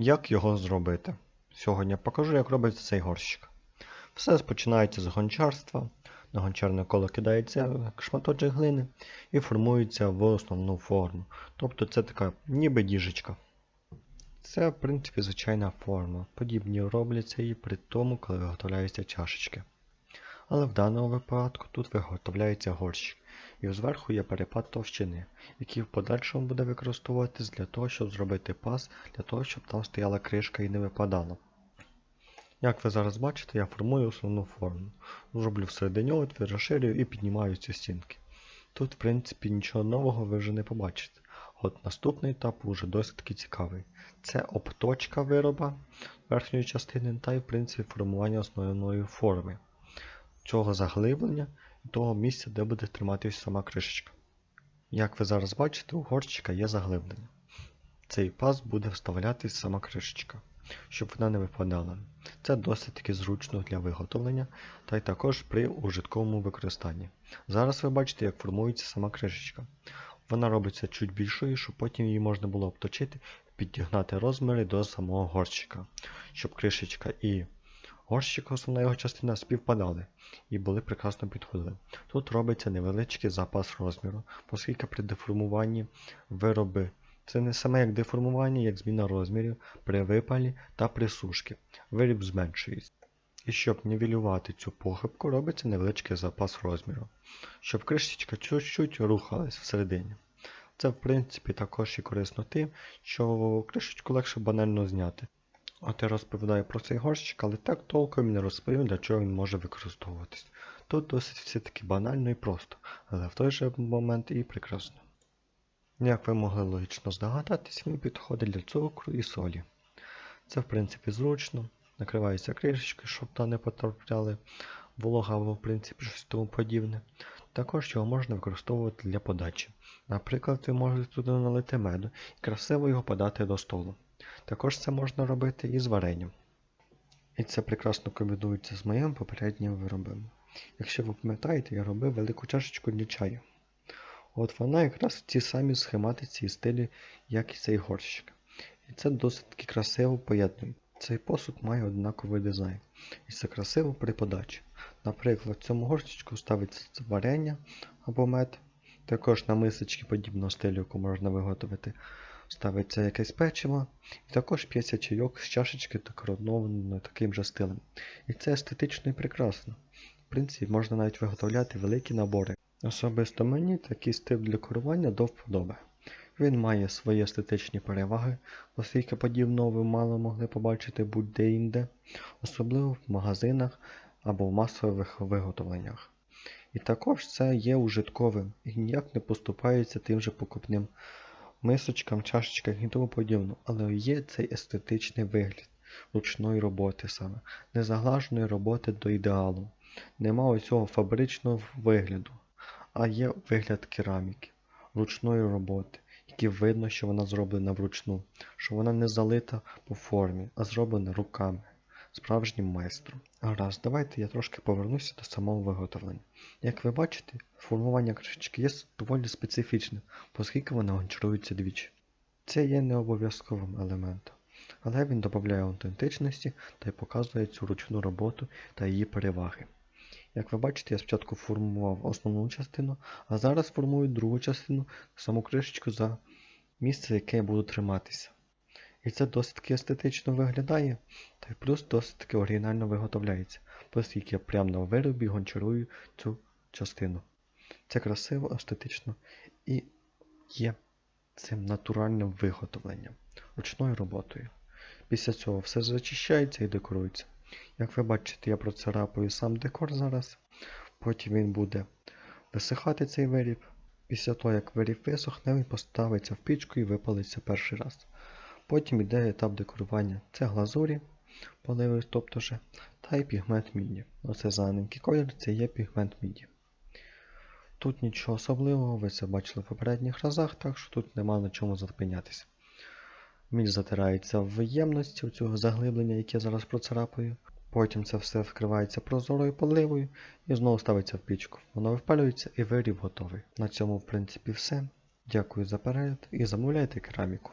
Як його зробити? Сьогодні покажу, як робиться цей горщик. Все починається з гончарства. На гончарне коло кидається шматочок глини і формується в основну форму. Тобто це така ніби діжечка. Це, в принципі, звичайна форма. Подібні робляться і при тому, коли виготовляються чашечки. Але в даному випадку тут виготовляється горщик, і зверху є перепад товщини, який в подальшому буде використовуватись для того, щоб зробити паз, для того, щоб там стояла кришка і не випадала. Як ви зараз бачите, я формую основну форму. Зроблю всередині отвір, розширюю і піднімаю ці стінки. Тут, в принципі, нічого нового ви вже не побачите. От наступний етап уже досить таки цікавий. Це обточка вироба верхньої частини та й в принципі формування основної форми. Цього заглиблення і того місця, де буде триматися сама кришечка. Як ви зараз бачите, у горщика є заглиблення. Цей паз буде вставлятись сама кришечка, щоб вона не випадала. Це досить таки зручно для виготовлення, та й також при ужитковому використанні. Зараз ви бачите, як формується сама кришечка. Вона робиться чуть більшою, щоб потім її можна було обточити підігнати розміри до самого горщика, щоб кришечка і горщик, основна його частина, співпадали і були прекрасно підходили. Тут робиться невеличкий запас розміру, оскільки при деформуванні вироби це не саме як деформування, як зміна розмірів при випалі та при сушці. Виріб зменшується. І щоб нівелювати цю похибку, робиться невеличкий запас розміру, щоб кришечка чуть-чуть рухалась всередині. Це, в принципі, також і корисно тим, що кришечку легше банально зняти. От я розповідаю про цей горщик, але так толком не розповім, для чого він може використовуватись. Тут досить все таки банально і просто, але в той же момент і прекрасно. Як ви могли логічно здогадатись, він підходить для цукру і солі. Це в принципі зручно, накривається кришечкою, щоб та не потрапляли волога або в принципі щось тому подібне. Також його можна використовувати для подачі. Наприклад, ви можете туди налити меду і красиво його подати до столу. Також це можна робити і з варенням. І це прекрасно комбінується з моїм попереднім виробом. Якщо ви пам'ятаєте, я робив велику чашечку для чаю. От вона якраз в цій самій схематиці і стилі, як і цей горщик. І це досить красиво поєднує. Цей посуд має однаковий дизайн. І це красиво при подачі. Наприклад, в цьому горщичку ставиться варення або мед. Також на мисочки подібного стилю, яку можна виготовити, ставиться якесь печиво, і також п'ється чайок з чашечки та коронованою таким же стилем. І це естетично і прекрасно. В принципі, можна навіть виготовляти великі набори. Особисто мені такий стиль декорування до вподоби. Він має свої естетичні переваги, оскільки подібного ви мало могли побачити будь-де інде, особливо в магазинах або в масових виготовленнях. І також це є ужитковим і ніяк не поступається тим же покупним мисочкам, чашечкам і тому подібне, але є цей естетичний вигляд ручної роботи саме, незаглаженої роботи до ідеалу. Нема оцього фабричного вигляду, а є вигляд кераміки, ручної роботи, який видно, що вона зроблена вручну, що вона не залита по формі, а зроблена руками, справжнім майстром. Гаразд, давайте я трошки повернуся до самого виготовлення. Як ви бачите, формування кришечки є доволі специфічним, оскільки вона гончарується двічі. Це є не обов'язковим елементом, але він додає аутентичності та й показує цю ручну роботу та її переваги. Як ви бачите, я спочатку формував основну частину, а зараз формую другу частину, саму кришечку за місце, яке я буду триматися. І це досить естетично виглядає, та й плюс досить оригінально виготовляється, оскільки я прямо на виробі гончарую цю частину. Це красиво, естетично і є цим натуральним виготовленням, ручною роботою. Після цього все зачищається і декорується. Як ви бачите, я процарапаю сам декор зараз, потім він буде висихати цей виріб. Після того, як виріб висохне, він поставиться в пічку і випалиться перший раз. Потім йде етап декорування. Це глазурі, поливи, тобто же, та й пігмент міді. Оце зелененький колір, це є пігмент міді. Тут нічого особливого, ви це бачили в попередніх разах, так що тут нема на чому зупинятися. Мідь затирається в ємності у цього заглиблення, яке я зараз процарапаю. Потім це все вкривається прозорою поливою і знову ставиться в пічку. Воно випалюється і виріб готовий. На цьому, в принципі, все. Дякую за перегляд і замовляйте кераміку.